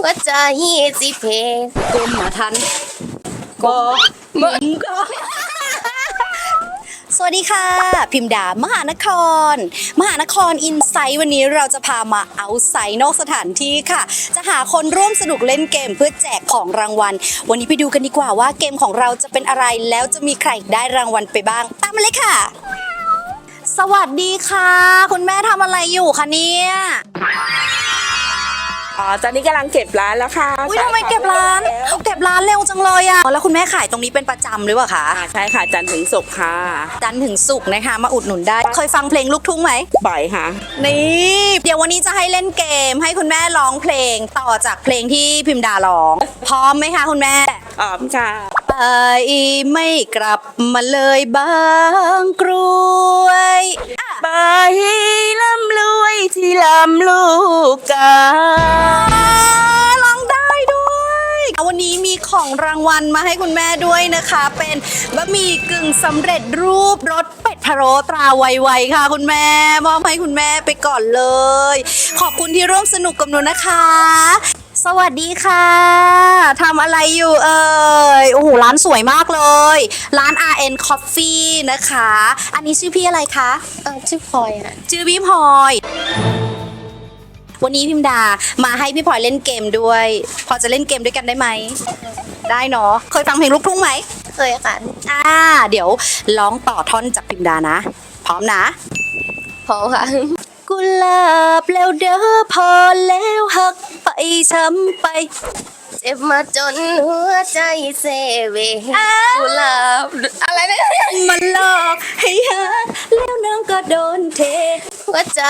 หัวใจสิเพกลมมาทันบอเมื่อสวัสดีค่ะ พิมดามหานคร มหานครอินไซต์วันนี้เราจะพามาเอาไซต์นอกสถานที่ค่ะ จะหาคนร่วมสนุกเล่นเกมเพื่อแจกของรางวัล วันนี้ไปดูกันดีกว่าว่าเกมของเราจะเป็นอะไรแล้วจะมีใครได้รางวัลไปบ้าง ตามมาเลยค่ะ สวัสดีค่ะ คุณแม่ทำอะไรอยู่คะเนี่ย อ๋อตอนนี้กำลังเก็บร้านแล้วค่ะอุ้ยทำไมเก็บร้านเก็บร้านเร็วจังเลยอะแล้วคุณแม่ขายตรงนี้เป็นประจำหรือเปล่าคะอ่าใช่ค่ะจันทร์ถึงศุกร์ค่ะ จันทร์ถึงศุกร์นะคะ มาอุดหนุนได้ เคยฟังเพลงลูกทุ่งไหมบ่อยค่ะ นี่เดี๋ยววันนี้จะให้เล่นเกม ให้คุณแม่ร้องเพลงต่อจากเพลงที่พิมดาร้อง พร้อมไหมคะคุณแม่ อ๋อมค่ะ ไปไม่กลับมาเลยบางกรวย ของรางวัลมาให้คุณแม่ด้วยนะคะ เป็นบะหมี่กึ่งสำเร็จรูปรสเป็ดพะโล้ตราไวๆค่ะ คุณแม่มอบให้คุณแม่ไปก่อนเลย ขอบคุณที่ร่วมสนุกกับหนูนะคะ สวัสดีค่ะทำอะไรอยู่เอ่ยโอ้โหร้านสวยมากเลย ร้าน RN Coffee นะคะ อันนี้ชื่อพี่อะไรคะ เออชื่อพลอยค่ะ ชื่อพี่พลอย วันนี้พิมดามาให้พี่พลอยเล่นเกมด้วย พอจะเล่นเกมด้วยกันได้ไหม ได้เนาะ เคยฟังเพลงลูกทุ่งไหม เคยค่ะ อ่า เดี๋ยวร้องต่อท่อนจากพิมดานะ พร้อมนะพอค่ะ กุหลาบแล้วเด้อพอแล้วหักไปช้ำไปเจ็บมาจนหัวใจเซเวอ้าวกุหลาบอะไรเนี่ยมันหลอกให้หักแล้วน้องก็โดนเท หัวใจ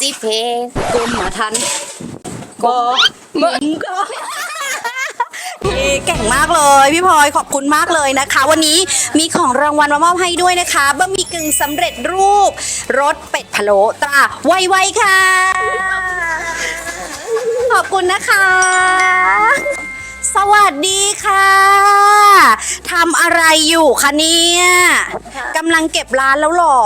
สิเพกลมมาทันบอเมื่อนี่เก่งมากเลยพี่พลอยขอบคุณมากเลยนะคะ วันนี้มีของรางวัลมามอบให้ด้วยนะคะบะหมี่กึ่งสำเร็จรูปรสเป็ดพะโล้ตราไวๆค่ะ ขอบคุณนะคะ สวัสดีค่ะทำอะไร อยู่คะเนี่ยกำลังเก็บร้านแล้วเหรอ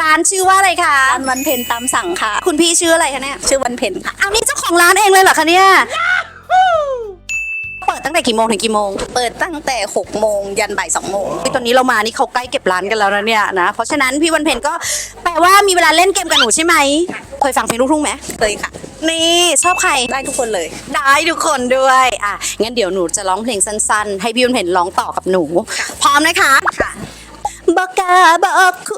ร้านชื่อว่าอะไรคะร้านวันเพ็ญตามสั่งค่ะ คุณพี่ชื่ออะไรคะเนี่ยชื่อวันเพ็ญค่ะเอานี่เจ้าของร้านเองเลยเหรอคะเนี่ยเปิดตั้งแต่กี่โมงถึงกี่โมง เปิดตั้งแต่6โมงยันบ่าย2โมงพี่ตอนนี้เรามานี่เขาใกล้เก็บร้านกันแล้วนะเนี่ยนะ เพราะฉะนั้นพี่วันเพ็ญก็แปลว่ามีเวลาเล่นเกมกับหนูใช่ไหม เคยฟังเพลงลูกทุ่งไหมเคยค่ะ นี่ชอบใครได้ทุกคนเลย ได้ทุกคนด้วยอะงั้นเดี๋ยวหนูจะร้องเพลงสั้นๆ ให้พี่ยุนเห็นร้องต่อกับหนู พร้อมนะคะค่ะบอกกาบอกคุ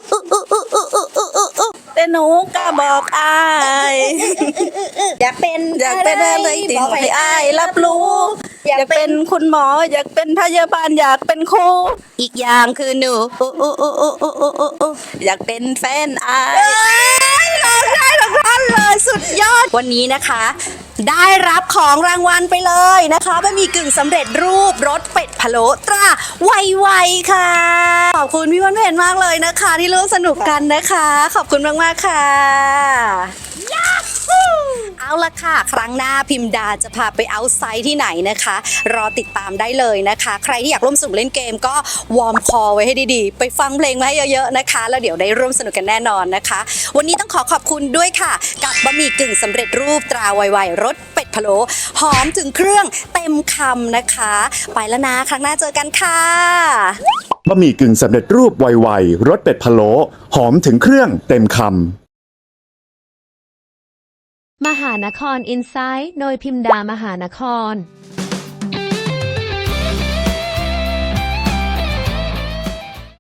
แต่หนูก็บอกอายอยากเป็นอยากเป็นอะไรติ่งไปอายรับรู้ อยากเป็นคุณหมอ อยากเป็นพยาบาลอยากเป็นครูอีกอย่างคือหนูอยากเป็นแฟนอาย ยร้องได้ทุกท่านเลยสุดยอดวันนี้นะคะ ได้รับของรางวัลไปเลยนะคะบะหมี่กึ่งสำเร็จรูปรสเป็ดพะโล้ตราไวๆค่ะ ขอบคุณพี่วันเพนมากเลยนะคะ ที่ร่วมสนุกกันนะคะ ขอบคุณมากๆค่ะ เอาละค่ะ ครั้งหน้าพิมดาจะพาไปเอาไซต์ที่ไหนนะคะ รอติดตามได้เลยนะคะ ใครที่อยากร่วมสนุกเล่นเกมก็วอร์มคอไว้ให้ดีๆ ไปฟังเพลงมาให้เยอะๆนะคะ แล้วเดี๋ยวได้ร่วมสนุกกันแน่นอนนะคะ วันนี้ต้องขอขอบคุณด้วยค่ะ กับบะหมี่กึ่งสำเร็จรูปตราไวๆรสเป็ดพะโล้หอมถึงเครื่องเต็มคำนะคะ ไปแล้วนะ ครั้งหน้าเจอกันค่ะ บะหมี่กึ่งสำเร็จรูปไวๆรสเป็ดพะโล้หอมถึงเครื่องเต็มคำ มหานครอินไซต์โดยพิมดามหานคร